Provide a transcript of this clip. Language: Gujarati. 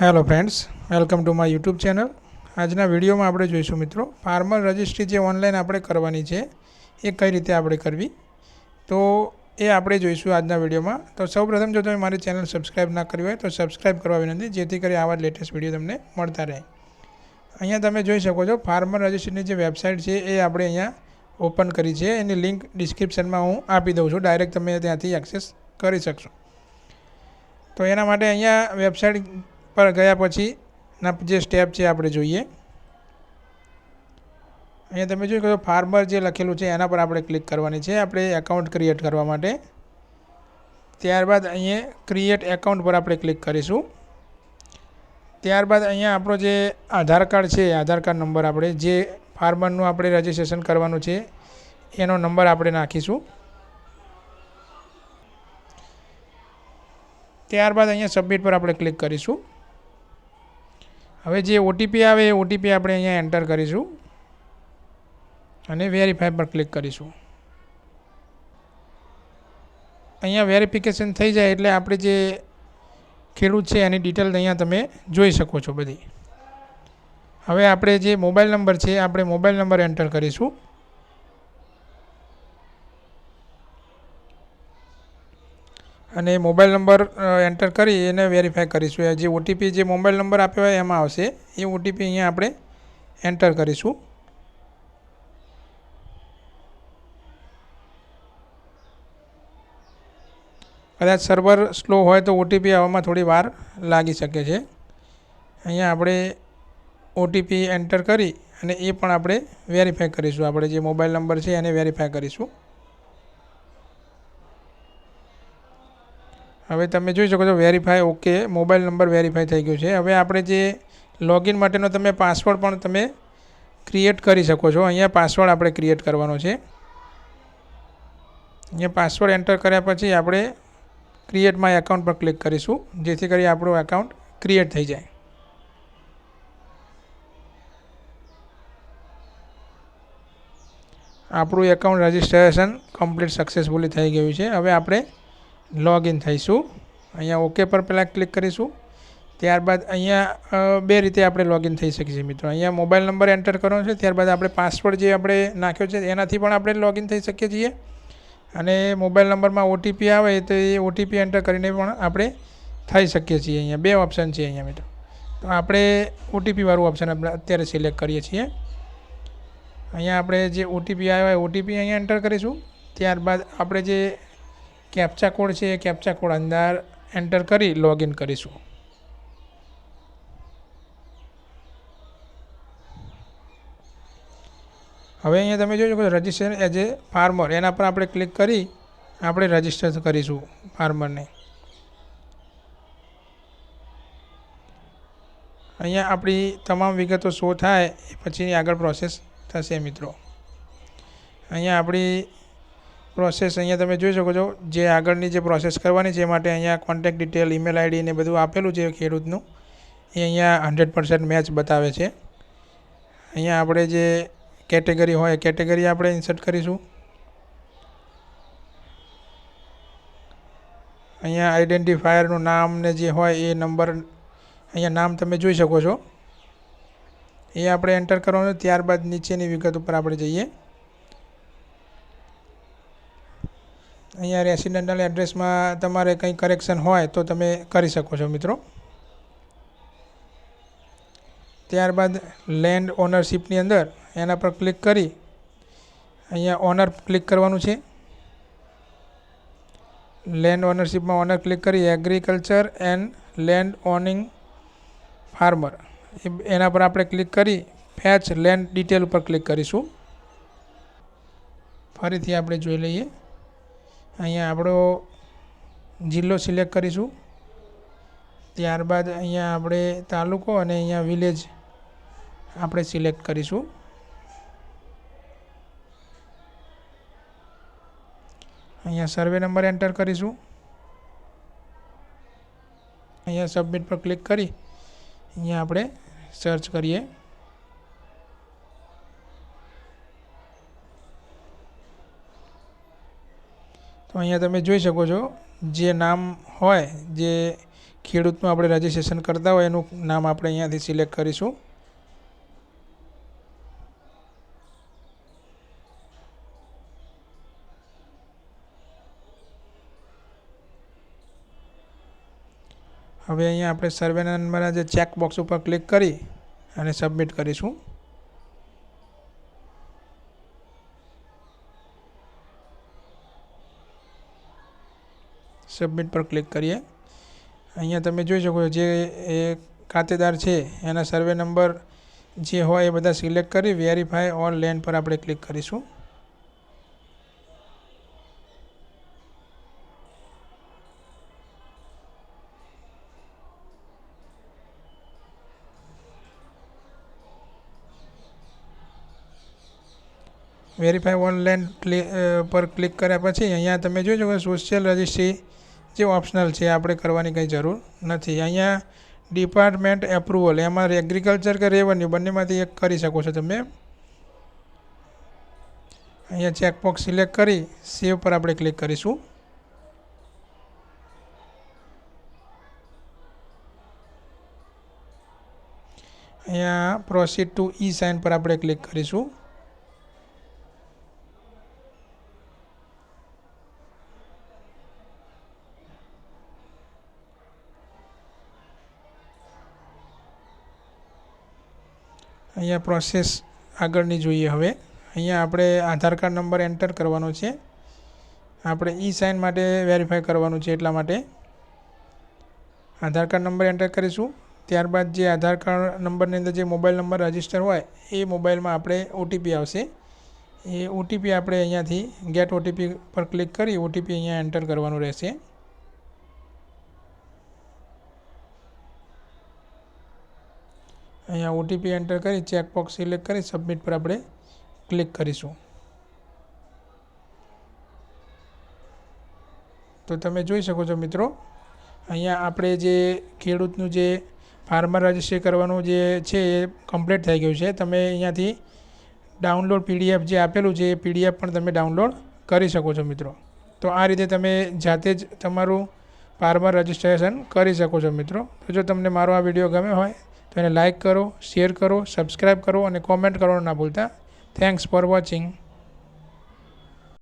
Hello friends welcome to my YouTube channel આજના વિડીયોમાં આપણે જોઈશું મિત્રો ફાર્મર રજિસ્ટ્રી જે ઓનલાઈન આપણે કરવાની છે, એ કઈ રીતે આપણે કરવી? તો એ આપણે જોઈશું આજના વિડીયોમાં. તો સૌપ્રથમ જો તમે મારી ચેનલ સબસ્ક્રાઈબ ના કરી હોય, તો સબસ્ક્રાઈબ કરવા વિનંતી, જેથી કરી આવા લેટેસ્ટ વીડિયો તમને મળતા રહે. અહીંયા તમે જોઈ શકો છો ફાર્મર રજિસ્ટ્રીની જે વેબસાઇટ છે, એ આપણે અહીંયા ઓપન કરી છે. એની લિંક ડિસ્ક્રિપ્શનમાં હું આપી દઉં છું. ડાયરેક્ટ તમે ત્યાંથી એક્સેસ કરી શકશો. તો એના માટે અહીંયા વેબસાઇટ પર ગયા પછી ના જે સ્ટેપ છે આપણે જોઈએ. અહીંયા તમે જોયું કે ફાર્મર જે લખેલું છે, એના પર આપણે ક્લિક કરવાની છે. આપણે એકાઉન્ટ ક્રિએટ કરવા માટે. ત્યારબાદ અહીંયા ક્રિએટ એકાઉન્ટ પર આપણે ક્લિક કરીશું. ત્યારબાદ અહીંયા આપણો જે આધાર કાર્ડ છે, આધાર કાર્ડ નંબર આપણે જે ફાર્મરનું આપણે રજિસ્ટ્રેશન કરવાનું છે, એનો નંબર આપણે નાખીશું. ત્યારબાદ અહીંયા સબમિટ પર આપણે ક્લિક કરીશું. હવે જે ઓટીપી આવે, એ ઓટીપી આપણે અહીંયા એન્ટર કરીશું. અને વેરીફાઈ પર ક્લિક કરીશું. અહીંયા વેરિફિકેશન થઈ જાય એટલે આપણે જે ખેડૂત છે એની ડિટેલ અહીંયા તમે જોઈ શકો છો બધી. હવે આપણે જે મોબાઈલ નંબર છે, આપણે મોબાઈલ નંબર એન્ટર કરીશું. અને મોબાઈલ નંબર એન્ટર કરી એને વેરીફાઈ કરીશું. જે ઓટીપી જે મોબાઈલ નંબર આપ્યો હોય એમાં આવશે. એ ઓટીપી અહીંયા આપણે એન્ટર કરીશું. કદાચ સર્વર સ્લો હોય તો ઓટીપી આવવામાં થોડી વાર લાગી શકે છે. અહીંયા આપણે ઓટીપી એન્ટર કરી અને એ પણ આપણે વેરીફાઈ કરીશું. આપણે જે મોબાઈલ નંબર છે એને વેરીફાઈ કરીશું. હવે તમે જોઈ શકો છો verify okay mobile number verify થઈ ગયો છે. હવે આપણે જે લોગિન માટેનો તમે પાસવર્ડ પણ તમે ક્રિએટ કરી શકો છો. અહીંયા પાસવર્ડ આપણે ક્રિએટ કરવાનો છે. અહીંયા પાસવર્ડ એન્ટર કર્યા પછી આપણે ક્રિએટ માય એકાઉન્ટ પર ક્લિક કરીશું, જેથી કરી આપણું એકાઉન્ટ ક્રિએટ થઈ જાય. આપણું એકાઉન્ટ રજિસ્ટ્રેશન કમ્પ્લીટ સક્સેસફુલી થઈ ગયું છે. હવે આપણે લોગિન થઈશું. અહીંયા ઓકે પર પહેલાં ક્લિક કરીશું. ત્યારબાદ અહીંયા બે રીતે આપણે લોગિન થઈ શકીએ મિત્રો. અહીંયા મોબાઈલ નંબર એન્ટર કરવાનો છે. ત્યારબાદ આપણે પાસવર્ડ જે આપણે નાખ્યો છે, એનાથી પણ આપણે લોગિન થઈ શકીએ છીએ. અને મોબાઈલ નંબરમાં ઓટીપી આવે તો એ ઓટીપી એન્ટર કરીને પણ આપણે થઈ શકીએ છીએ અહીંયા. બે ઓપ્શન છે અહીંયા મિત્રો. તો આપણે ઓટીપીવાળું ઓપ્શન આપણે અત્યારે સિલેક્ટ કરીએ છીએ. અહીંયા આપણે જે ઓટીપી આવ્યો હોય ઓટીપી અહીંયા એન્ટર કરીશું. ત્યારબાદ આપણે જે કેપ્ચા કોડ છે એ કેપ્ચા કોડ અંદર એન્ટર કરી લોગિન કરીશું. હવે અહીંયા તમે જોઈ શકો રજિસ્ટર એઝ એ ફાર્મર એના પર આપણે ક્લિક કરી આપણે રજિસ્ટર કરીશું ફાર્મરને અહીંયા આપણી તમામ વિગતો શો થાય, એ પછીની આગળ પ્રોસેસ થશે મિત્રો. અહીંયા આપણી પ્રોસેસ અહીંયા તમે જોઈ શકો છો. જે આગળની જે પ્રોસેસ કરવાની છે, એ માટે અહીંયા કોન્ટેક ડિટેલ ઈમેલ આઈડી ને બધું આપેલું છે ખેડૂતનું. એ અહીંયા હંડ્રેડ પર્સન્ટ મેચ બતાવે છે. અહીંયા આપણે જે કેટેગરી હોય કેટેગરી આપણે ઇન્સર્ટ કરીશું. અહીંયા આઈડેન્ટિફાયરનું નામ ને જે હોય, એ નંબર અહીંયા નામ તમે જોઈ શકો છો. એ આપણે એન્ટર કરવાનું, ત્યારબાદ નીચેની વિગત ઉપર આપણે જઈએ. અહીંયા રેસિડેન્ટલ એડ્રેસમાં તમારે કંઈ કરેક્શન હોય તો તમે કરી શકો છો મિત્રો. ત્યારબાદ લેન્ડ ઓનરશિપની અંદર એના પર ક્લિક કરી અહીંયા ઓનર ક્લિક કરવાનું છે. લેન્ડ ઓનરશિપમાં ઓનર ક્લિક કરી agriculture and land owning farmer એના પર આપણે ક્લિક કરી ફેચ લેન્ડ ડિટેલ ઉપર ક્લિક કરીશું. ફરીથી આપણે જોઈ લઈએ. અહીંયા આપણો જિલ્લો સિલેક્ટ કરીશું. ત્યારબાદ અહીંયા આપણે તાલુકો અને અહીંયા વિલેજ આપણે સિલેક્ટ કરીશું. અહીંયા સર્વે નંબર એન્ટર કરીશું. અહીંયા સબમિટ પર ક્લિક કરી અહીંયા આપણે સર્ચ કરીએ. તો અહીંયા તમે જોઈ શકો છો, જે નામ હોય, જે ખેડૂતનું આપણે રજિસ્ટ્રેશન કરતા હોય, એનું નામ આપણે અહીંયાથી સિલેક્ટ કરીશું. હવે અહીંયા આપણે સર્વે નંબરના જે ચેક બોક્સ ઉપર ક્લિક કરી અને સબમિટ કરીશું. સબમિટ પર ક્લિક કરીએ. અહીંયા તમે જોઈ શકો છો, જે એ ખાતેદાર છે, એના સર્વે નંબર જે હોય એ બધા સિલેક્ટ કરી વેરીફાઈ ઓલ લેન્ડ પર આપણે ક્લિક કરીશું. વેરીફાઈ ઓનલાઈન પર ક્લિક કર્યા પછી અહીંયા તમે જોઈ શકો સોશિયલ રજિસ્ટ્રી જે ઓપ્શનલ છે, આપણે કરવાની કંઈ જરૂર નથી. અહીંયા ડિપાર્ટમેન્ટ એપ્રુવલ એમાં એગ્રીકલ્ચર કે રેવન્યુ બંનેમાંથી એક કરી શકો છો તમે. અહીંયા ચેકબોક્સ સિલેક્ટ કરી સેવ પર આપણે ક્લિક કરીશું. અહીંયા પ્રોસીડ ટુ ઈ સાઇન પર આપણે ક્લિક કરીશું. અહીંયા પ્રોસેસ આગળની જોઈએ હવે. અહીંયા આપણે આધાર કાર્ડ નંબર એન્ટર કરવાનો છે. આપણે ઈ સાઇન માટે વેરીફાઈ કરવાનું છે એટલા માટે. આધાર કાર્ડ નંબર એન્ટર કરીશું. ત્યારબાદ જે આધાર કાર્ડ નંબરની અંદર જે મોબાઈલ નંબર રજિસ્ટર હોય, એ મોબાઈલમાં આપણે ઓટીપી આવશે. એ ઓટીપી આપણે અહીંયાથી ગેટ ઓટીપી પર ક્લિક કરી ઓટીપી અહીંયા એન્ટર કરવાનું રહેશે. અહીંયા ઓટીપી એન્ટર કરી ચેકબોક્સ સિલેક્ટ કરી સબમિટ પર આપણે ક્લિક કરીશું. તો તમે જોઈ શકો છો મિત્રો, અહીંયા આપણે જે ખેડૂતનું જે ફાર્મર રજિસ્ટર કરવાનું જે છે એ કમ્પ્લીટ થઈ ગયું છે. તમે અહીંયાથી ડાઉનલોડ પીડીએફ જે આપેલું છે, એ પીડીએફ પણ તમે ડાઉનલોડ કરી શકો છો મિત્રો. તો આ રીતે તમે જાતે જ તમારું ફાર્મર રજિસ્ટ્રેશન કરી શકો છો મિત્રો. તો જો તમને મારો આ વીડિયો ગમે હોય તો એને લાઇક કરો શેર કરો સબસ્ક્રાઈબ કરો અને કોમેન્ટ કરવાનું ના ભૂલતા. Thanks for watching